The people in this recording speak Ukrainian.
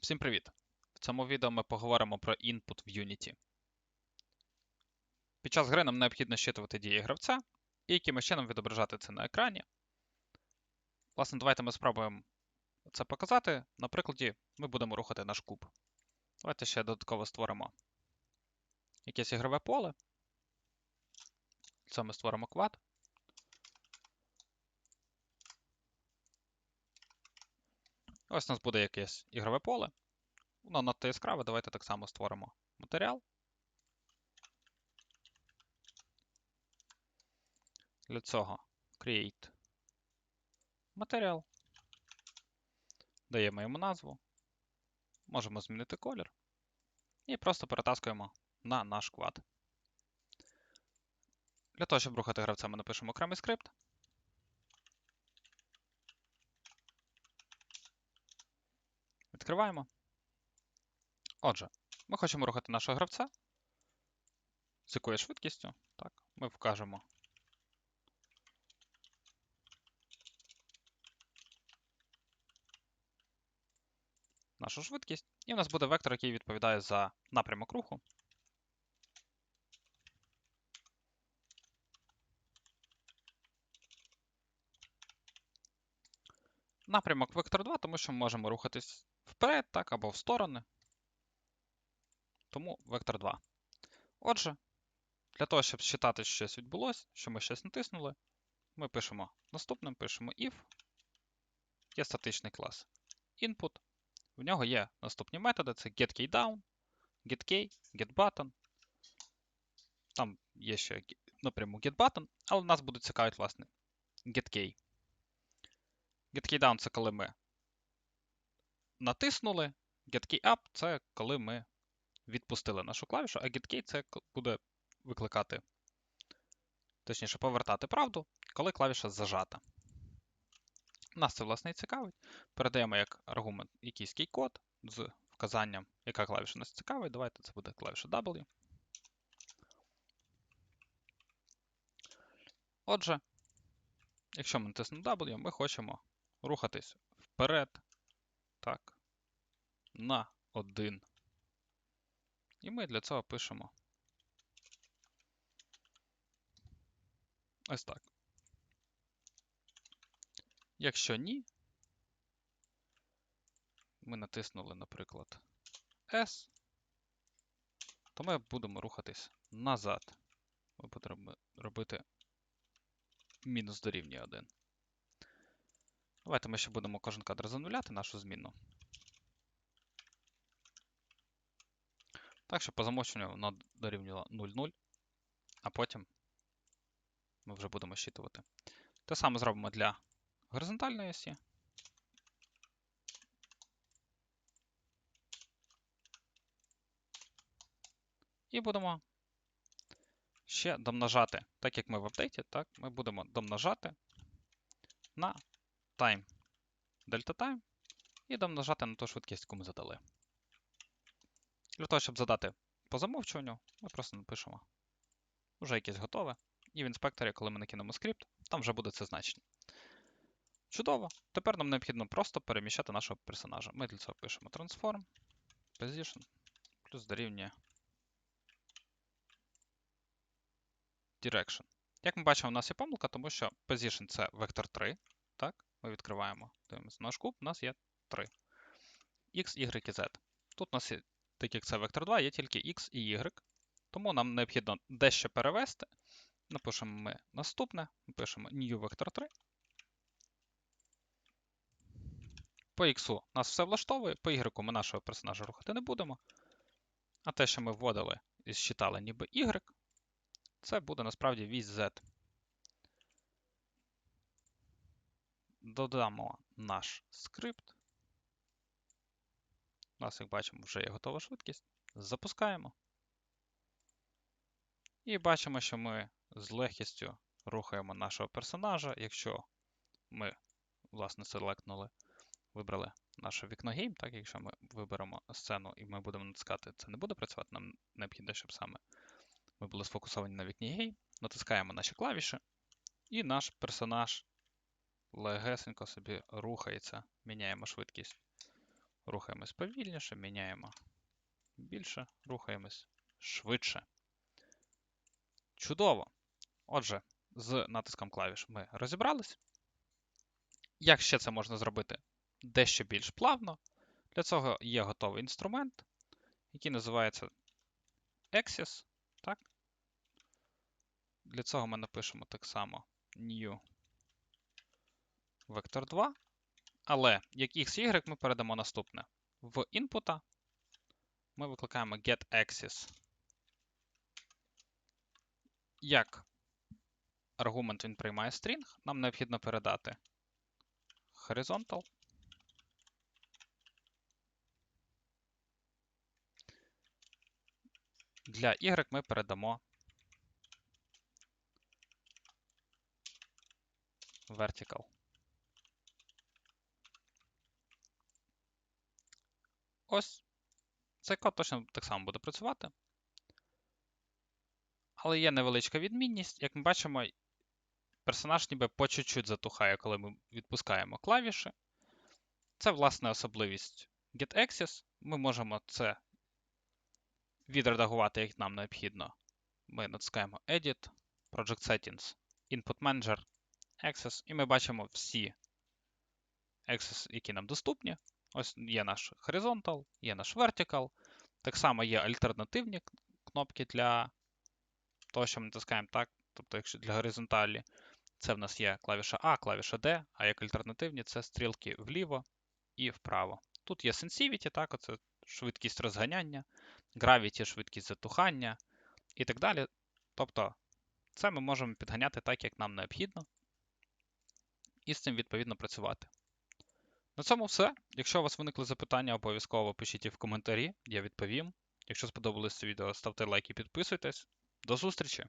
Всім привіт! В цьому відео ми поговоримо про input в Unity. Під час гри нам необхідно щитувати дії гравця і якимось чином відображати це на екрані. Власне, давайте ми спробуємо це показати. На прикладі ми будемо рухати наш куб. Давайте ще додатково створимо якесь ігрове поле. Це ми створимо квад. Ось у нас буде якесь ігрове поле. Воно надто яскраве, давайте так само створимо матеріал. Для цього create матеріал. Даємо йому назву. Можемо змінити колір. І просто перетаскуємо на наш квад. Для того, щоб рухати гравця, ми напишемо окремий скрипт. Відкриваємо. Отже, ми хочемо рухати нашого гравця. З якою швидкістю? Так, ми вкажемо. Нашу швидкість. І в нас буде вектор, який відповідає за напрямок руху. Напрямок вектор 2, тому що ми можемо рухатись вперед, так, або в сторони. Тому вектор 2. Отже, для того, щоб считати, що щось відбулося, що ми щось натиснули, ми пишемо наступним, пишемо if. Є статичний клас input. В нього є наступні методи: це getKeyDown, getKey, getButton. Там є ще напряму getButton, але нас будуть цікавити, власне, getKey. GetKeyDown це коли ми натиснули. GetKeyUp це коли ми відпустили нашу клавішу, а GetKey це буде викликати, точніше, повертати правду, коли клавіша зажата. Нас це, власне, і цікавить. Передаємо як аргумент якийсь код з вказанням, яка клавіша нас цікавить. Давайте це буде клавіша W. Отже, якщо ми натиснемо W, ми хочемо рухатись вперед, так, на 1. І ми для цього пишемо ось так. Якщо ні, ми натиснули, наприклад, S, то ми будемо рухатись назад. Ми будемо робити мінус дорівнює 1. Давайте ми ще будемо кожен кадр зануляти нашу зміну. Так що по замовченню воно дорівнювало 0,0, а потім ми вже будемо щитувати. Те саме зробимо для горизонтальної осі. І будемо ще домножати, так як ми в апдейті, так, ми будемо домножати на time delta time і домножати на ту швидкість, яку ми задали. Для того, щоб задати по замовчуванню, ми просто напишемо вже якесь готове. І в інспекторі, коли ми накинемо скрипт, там вже буде це значення. Чудово. Тепер нам необхідно просто переміщати нашого персонажа. Ми для цього пишемо transform, position, плюс дорівнює direction. Як ми бачимо, у нас є помилка, тому що position це вектор 3. Так, Ми відкриваємо, дивимося наш куб, у нас є 3. X, Y і Z. Тут у нас є так як це вектор 2, є тільки x і y. Тому нам необхідно дещо перевести. Напишемо ми наступне, пишемо new vector 3. По x нас все влаштовує, по y ми нашого персонажа рухати не будемо. А те, що ми вводили і считали ніби y, це буде насправді вісь z. Додамо наш скрипт. У нас, як бачимо, вже є готова швидкість. Запускаємо. І бачимо, що ми з легкістю рухаємо нашого персонажа. Якщо ми, власне, селектнули, вибрали наше вікно гейм, так, якщо ми виберемо сцену і ми будемо натискати, це не буде працювати, нам необхідно, щоб саме ми були сфокусовані на вікні гейм. Натискаємо наші клавіші, і наш персонаж легесенько собі рухається. Міняємо швидкість Рухаємось повільніше, міняємо більше, рухаємось швидше. Чудово! Отже, з натиском клавіш ми розібрались. Як ще це можна зробити дещо більш плавно? Для цього є готовий інструмент, який називається Axis. Так? Для цього ми напишемо так само new vector 2. Але як x, y ми передамо наступне. В input ми викликаємо getAxis. Як аргумент він приймає string, нам необхідно передати horizontal. Для y ми передамо vertical. Ось цей код точно так само буде працювати. Але є невеличка відмінність. Як ми бачимо, персонаж ніби по чуть-чуть затухає, коли ми відпускаємо клавіші. Це, власне, особливість getAxis. Ми можемо це відредагувати, як нам необхідно. Ми натискаємо Edit, Project Settings, Input Manager, Access, і ми бачимо всі Access, які нам доступні. Ось є наш Horizontal, є наш Vertical. Так само є альтернативні кнопки для того, що ми натискаємо так. Тобто, якщо для горизонталі, це в нас є клавіша А, клавіша D, а як альтернативні це стрілки вліво і вправо. Тут є Sensivity, так, оце швидкість розганяння, Gravity, швидкість затухання і так далі. Тобто, це ми можемо підганяти так, як нам необхідно, і з цим відповідно працювати. На цьому все. Якщо у вас виникли запитання, обов'язково пишіть їх в коментарі, я відповім. Якщо сподобалось це відео, ставте лайк і підписуйтесь. До зустрічі!